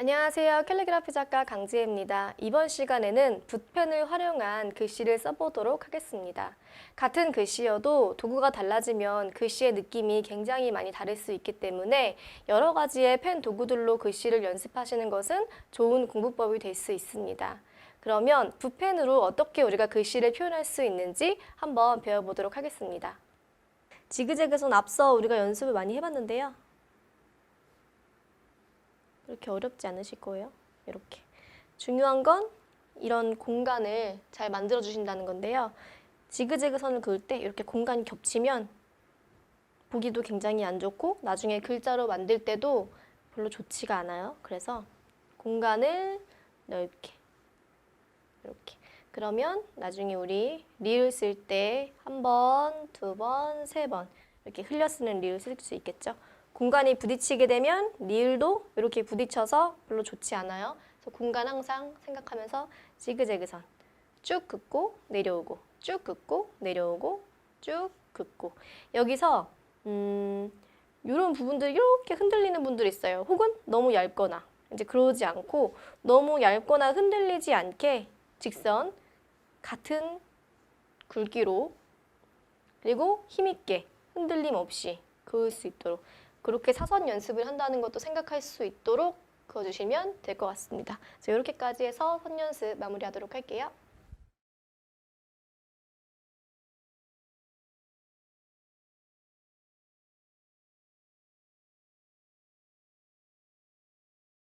안녕하세요. 캘리그라피 작가 강지혜입니다. 이번 시간에는 붓펜을 활용한 글씨를 써보도록 하겠습니다. 같은 글씨여도 도구가 달라지면 글씨의 느낌이 굉장히 많이 다를 수 있기 때문에 여러 가지의 펜 도구들로 글씨를 연습하시는 것은 좋은 공부법이 될 수 있습니다. 그러면 붓펜으로 어떻게 우리가 글씨를 표현할 수 있는지 한번 배워보도록 하겠습니다. 지그재그선 앞서 우리가 연습을 많이 해봤는데요. 그렇게 어렵지 않으실 거예요. 이렇게. 중요한 건 이런 공간을 잘 만들어 주신다는 건데요. 지그재그 선을 그을 때 이렇게 공간이 겹치면 보기도 굉장히 안 좋고 나중에 글자로 만들 때도 별로 좋지가 않아요. 그래서 공간을 넓게 이렇게. 그러면 나중에 우리 리을 쓸 때 한 번, 두 번, 세 번 이렇게 흘려 쓰는 리을 쓸 수 있겠죠. 공간이 부딪히게 되면 리을도 이렇게 부딪혀서 별로 좋지 않아요. 그래서 공간 항상 생각하면서 지그재그선 쭉 긋고 내려오고 쭉 긋고 내려오고 쭉 긋고 여기서 음, 이런 부분들 이렇게 흔들리는 분들 있어요. 혹은 너무 얇거나 이제 그러지 않고 너무 얇거나 흔들리지 않게 직선 같은 굵기로 그리고 힘있게 흔들림 없이 그을 수 있도록 그렇게 사선 연습을 한다는 것도 생각할 수 있도록 그어주시면 될 것 같습니다. 이렇게까지 해서 선 연습 마무리하도록 할게요.